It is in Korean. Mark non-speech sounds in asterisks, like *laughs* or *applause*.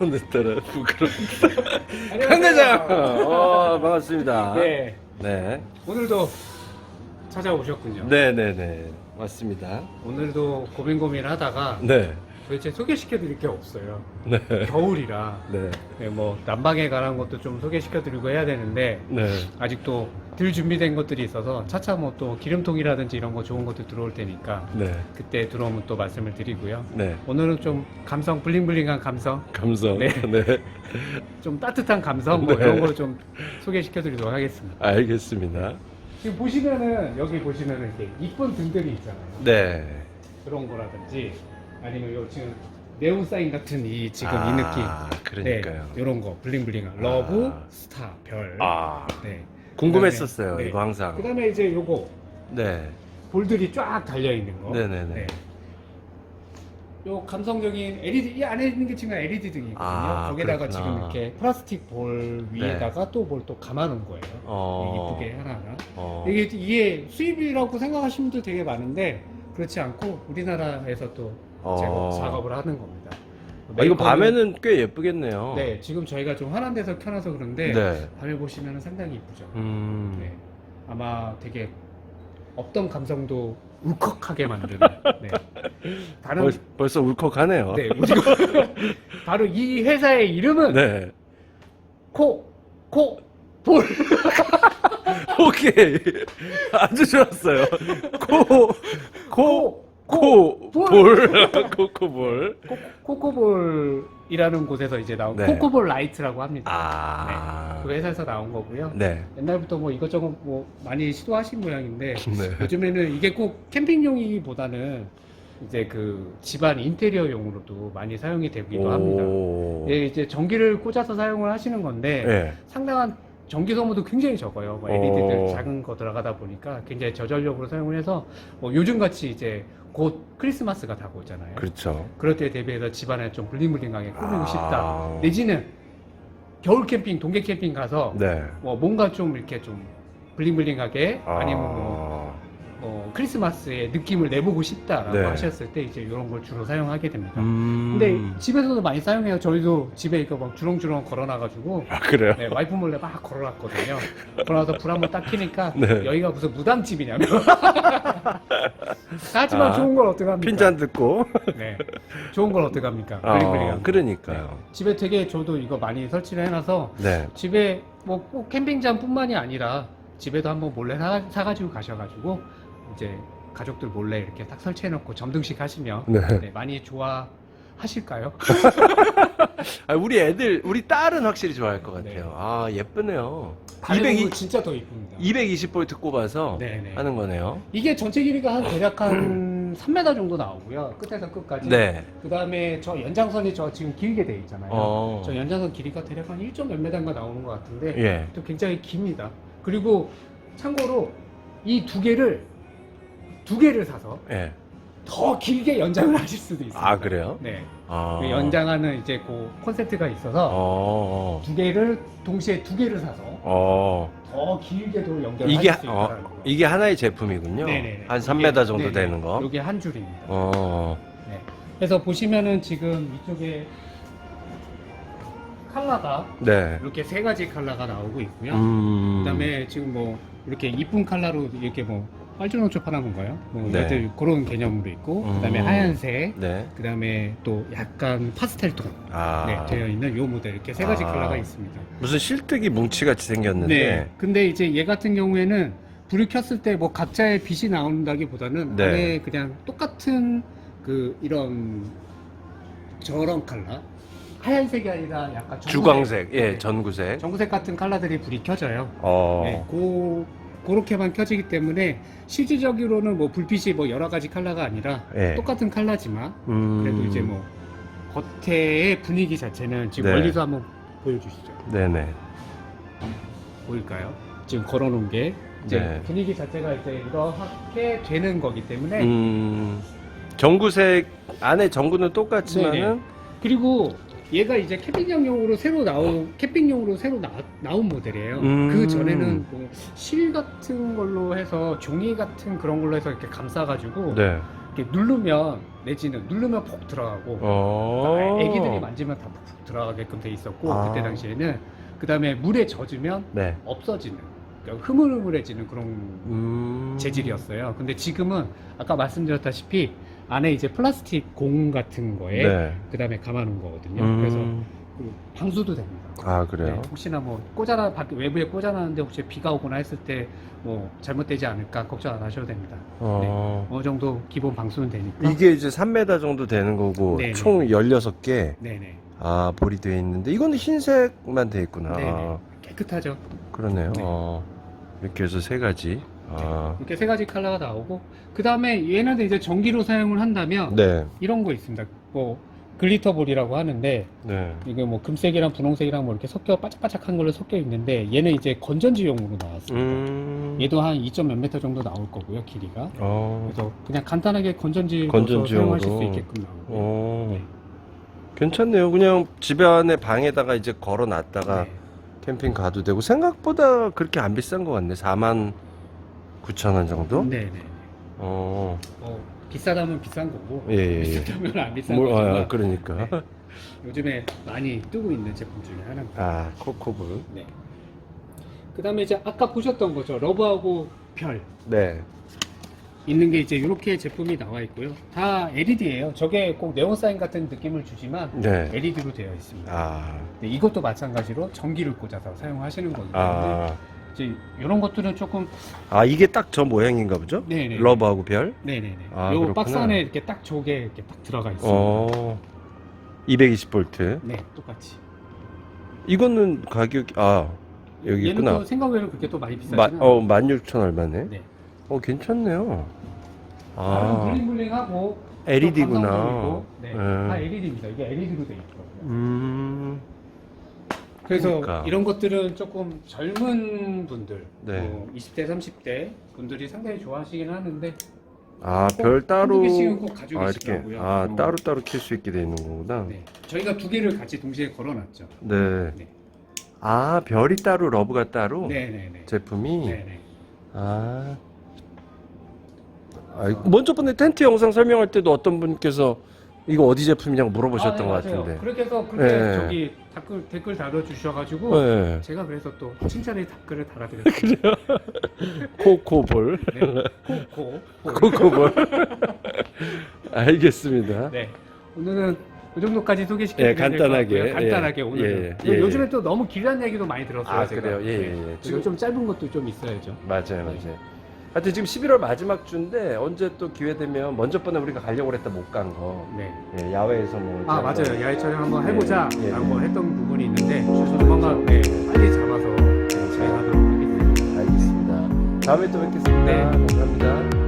오늘따라 부끄럽다. 강 대장. 어 반갑습니다. 네, 네. 오늘도 찾아오셨군요. 네, 네, 네. 맞습니다. 오늘도 고민 고민을 하다가 네. 도대체 소개시켜드릴 게 없어요. 네. 겨울이라 네. 네, 뭐 난방에 관한 것도 좀 소개시켜드리고 해야 되는데 네. 아직도 덜 준비된 것들이 있어서 차차 뭐 또 기름통이라든지 이런 거 좋은 것도 들어올 테니까 네. 그때 들어오면 또 말씀을 드리고요. 네. 오늘은 좀 감성 블링블링한 감성, 감성. 네. 네. *laughs* 좀 따뜻한 감성 뭐 네. 이런 거좀 소개시켜드리도록 하겠습니다. 알겠습니다. 지금 보시면은 여기 보시면은 이렇게 이쁜 등들이 있잖아요. 네. 그런 거라든지 아니면 요 지금 네온 사인 같은 이 지금 아, 이 느낌. 그러니까요. 네, 이런 거 블링블링한 러브, 아. 스타, 별. 아, 네. 궁금했었어요. 그다음에, 네. 이거 항상. 그다음에 이제 요거 네. 볼들이 쫙 달려 있는 거. 네네네. 요 감성적인 LED 이 안에 있는 게 지금 LED 등이거든요. 아, 거기다가 그렇구나. 지금 이렇게 플라스틱 볼 위에다가 또 뭘 또 감아놓은 거예요. 어. 이쁘게 하나하나. 어. 이게 이게 수입이라고 생각하시는 분들 되게 많은데 그렇지 않고 우리나라에서 또 어. 작업을 하는 겁니다. 아, 이거 메이커는- 밤에는 꽤 예쁘겠네요. 네 지금 저희가 좀 환한 데서 켜놔서 그런데 네. 밤에 보시면 상당히 이쁘죠. 음. 네. 아마 되게 없던 감성도 울컥하게 만드는. 네. *laughs* 다른 벌, 벌써 울컥하네요. 네 우리가 *laughs* 바로 이 회사의 이름은 네. 코, 코, 볼. *laughs* 오케이. 아주 좋았어요. 코, 코, 코, 볼. 볼. *laughs* 코코볼. 코, 코코볼이라는 곳에서 이제 나온 네. 코코볼 라이트라고 합니다. 아. 그 회사에서 나온 거고요. 네. 옛날부터 뭐 이것저것 뭐 많이 시도하신 모양인데 *laughs* 네. 요즘에는 이게 꼭 캠핑용이기보다는 이제 그 집안 인테리어용으로도 많이 사용이 되기도 합니다. 오. 예, 이제 전기를 꽂아서 사용을 하시는 건데 네. 상당한 전기 소모도 굉장히 적어요. 뭐 LED들 오. 작은 거 들어가다 보니까 굉장히 저전력으로 사용을 해서 뭐 요즘 같이 이제 곧 크리스마스가 다가오잖아요. 그렇죠. 그럴 때 대비해서 집안에 좀 블링블링하게 꾸미고 아. 싶다. 내지는 겨울 캠핑, 동계 캠핑 가서 네. 뭐 뭔가 좀 이렇게 좀 블링블링하게 아. 아니면 뭐, 뭐 크리스마스의 느낌을 내보고 싶다라고 네. 하셨을 때 이제 이런 걸 주로 사용하게 됩니다. 음. 근데 집에서도 많이 사용해요. 저희도 집에 이거 막 주렁주렁 걸어놔가지고 아, 그래요? 네, 와이프 몰래 막 걸어놨거든요. 걸어놔서 불 한번 딱 켜니까 *laughs* 네. 여기가 무슨 무당집이냐면. *laughs* 하지만 아, 좋은 걸 어떡합니까? 핀잔 듣고. 네. 좋은 걸 어떡합니까? 아, 블링블링한 거. 그러니까요. 집에 되게 저도 이거 많이 설치를 해놔서 네. 집에 뭐 꼭 캠핑장뿐만이 아니라 집에도 한번 몰래 사, 사가지고 가셔가지고 이제 가족들 몰래 이렇게 딱 설치해놓고 점등식 하시면 네. 네, 많이 좋아하실까요? *laughs* 아, 우리 애들, 우리 딸은 확실히 좋아할 것 같아요. 네. 아, 예쁘네요. 반응은 220, 진짜 더 이쁩니다. 220V 꼽아서 네 네. 하는 거네요. 이게 전체 길이가 한 대략 한 *clears throat* 3m 정도 나오고요. 끝에서 끝까지. 네. 그 다음에 저 연장선이 저 지금 길게 돼 있잖아요. 어. 저 연장선 길이가 대략 한 1점 몇 메다인가 나오는 것 같은데 예. 또 굉장히 깁니다. 그리고 참고로 이 두 개를 두 개를 사서 예. 더 길게 연장을 *laughs* 하실 수도 있습니다. 아, 그래요? 네. 아. 그 연장하는 이제 그 콘센트가 있어서 어. 두 개를 동시에 두 개를 사서 어. 더 길게도 연결을 이게, 하실 수 어, 있다는 거. 이게 하나의 제품이군요. 네네네. 한 이게- 3m 정도 네네. 되는 거. 이게 한 줄입니다. 어. 네. 그래서 보시면은 지금 이쪽에 컬러가 네. 이렇게 세 가지 컬러가 나오고 있고요. 음. 그다음에 지금 뭐 이렇게 이쁜 컬러로 이렇게 뭐 빨주노초 파란 건가요? 뭐 네. 얘들 그런 개념으로 있고 그다음에 음. 하얀색 네. 그다음에 또 약간 파스텔 톤 아. 네, 되어 있는 요 모델 이렇게 세 가지 아. 컬러가 있습니다. 무슨 실뜨기 뭉치 같이 생겼는데. 네. 근데 이제 얘 같은 경우에는 불을 켰을 때 뭐 각자의 빛이 나온다기보다는 네. 안에 그냥 똑같은 그 이런 저런 컬러 하얀색이 아니라 약간 전구색. 주광색, 예, 네. 전구색. 전구색 같은 컬러들이 불이 켜져요. 어. 네, 고 그렇게만 켜지기 때문에 실질적으로는 뭐 불빛이 뭐 여러 가지 컬러가 아니라 예. 똑같은 컬러지만 음. 그래도 이제 뭐 겉에의 분위기 자체는 지금 네. 멀리서 한번 보여주시죠. 네네. 보일까요? 지금 걸어놓은 게 이제 네. 분위기 자체가 이제 이렇게 되는 거기 때문에 음. 전구색 안에 전구는 네네. 똑같지만은 그리고 얘가 이제 캠핑장용으로 새로 나온 캠핑용으로 새로 나, 나온 모델이에요. 음. 그 전에는 뭐실 같은 걸로 해서 종이 같은 그런 걸로 해서 이렇게 감싸가지고 네. 이렇게 누르면 내지는 누르면 폭 들어가고 어. 애기들이 만지면 다푹 들어가게끔 돼 있었고 아. 그때 당시에는 그 다음에 물에 젖으면 네. 없어지는 그러니까 흐물흐물해지는 그런 음. 재질이었어요. 근데 지금은 아까 말씀드렸다시피 안에 이제 플라스틱 공 같은 거에 네. 그 다음에 감아놓은 거거든요. 음. 그래서 그 방수도 됩니다. 아 그래요. 네, 혹시나 뭐 꽂아놔 밖 외부에 꽂아놨는데 혹시 비가 오거나 했을 때 뭐 잘못되지 않을까 걱정 안 하셔도 됩니다. 어. 어느 정도 기본 방수는 되니까. 이게 이제 3m 정도 되는 거고 네네. 총 16개 네네. 아 볼이 되어 있는데 이거는 흰색만 되어 있구나. 네네. 깨끗하죠. 그러네요. 네. 어. 이렇게 해서 세 가지. 아. 이렇게 세 가지 컬러가 나오고 그 다음에 얘는 이제 전기로 사용을 한다면 네. 이런 거 있습니다. 뭐 글리터 볼이라고 하는데 네. 이게 뭐 금색이랑 분홍색이랑 뭐 이렇게 섞여 바짝바짝한 걸로 섞여 있는데 얘는 이제 건전지용으로 나왔습니다. 음. 얘도 한 2 몇 미터 정도 나올 거고요 길이가. 어. 그래서 그냥 간단하게 건전지 건전지용으로. 사용하실 수 있게끔 나오고요. 어. 네. 괜찮네요. 그냥 집 안에 방에다가 이제 걸어 놨다가 네. 캠핑 가도 되고 생각보다 그렇게 안 비싼 것 같네. 4만 9천 원 정도? 네네. 어. 뭐 비싸다면 비싼 거고 예, 예, 예. 비싸다면 안 비싼 뭘, 거지만 아, 그러니까. 네. 요즘에 많이 뜨고 있는 제품 중에 하나입니다. 아, 코코블. 네. 그다음에 이제 아까 보셨던 거죠. 러브하고 별 네. 있는 게 이제 이렇게 제품이 나와 있고요. 다 LED예요. 저게 꼭 네온 사인 같은 느낌을 주지만 네. LED로 되어 있습니다. 아. 네, 이것도 마찬가지로 전기를 꽂아서 사용하시는 거예요. 아. 이제 이런 것들은 조금 아, 이게 딱 저 모양인가 보죠? 네네. 러브하고 별? 네네네. 아, 요 그렇구나. 박스 안에 이렇게 딱 저게 이렇게 딱 들어가 있습니다. 어. 220V. 네, 똑같이. 이거는 가격이 아, 여기 얘는 있구나. 또 생각외로 그렇게 또 많이 비싸지 마, 않아요. 어, 16,000 얼마네. 네. 어, 괜찮네요. 아. 아. 블링블링하고 LED구나. 또 감성도 있고, 네, 네. 다 LED입니다. 이게 LED로 돼 있더라고요. 음. 그래서 그러니까. 이런 것들은 조금 젊은 분들, 네. 뭐 20대, 30대 분들이 상당히 좋아하시긴 하는데 아, 꼭 별 따로 한두 개씩은 꼭 가지고 아, 이렇게. 계시더라고요. 아, 그런 따로 따로 킬 수 있게 돼 있는 거구나. 네. 저희가 두 개를 같이 동시에 걸어놨죠. 네. 네. 아, 별이 따로 러브가 따로 네네네. 제품이 네네. 아. 아, 먼저 번에 텐트 영상 설명할 때도 어떤 분께서 이거 어디 제품이냐고 물어보셨던 아, 네, 것 맞아요. 같은데. 그렇게 해서 그렇게 네. 저기 댓글 댓글 달아주셔가지고 네. 제가 그래서 또 칭찬의 댓글을 달아드렸어요. *laughs* 코코볼. 네. 코코. 코코볼. 알겠습니다. 네. 오늘은 이 정도까지 예, 소개시켜드리면 간단하게. 간단하게 예, 오늘. 예, 예, 요즘에 또 너무 길한 얘기도 많이 들었어요. 아, 제가. 그래요? 예, 예, 예. 지금 지금- 좀 짧은 것도 좀 있어야죠. 맞아요, 맞아요. 하여튼 지금 11월 마지막 주인데 언제 또 기회 되면 먼저 번에 우리가 가려고 그랬다 못 간 거. 네. 예, 야외에서 뭐. 아 맞아요. 야외 촬영 한번 예, 해보자 예, 라고 예. 했던 부분이 있는데 조만간 네, 빨리 잡아서 진행하도록 하겠습니다. 알겠습니다. 다음에 또 뵙겠습니다. 네. 감사합니다.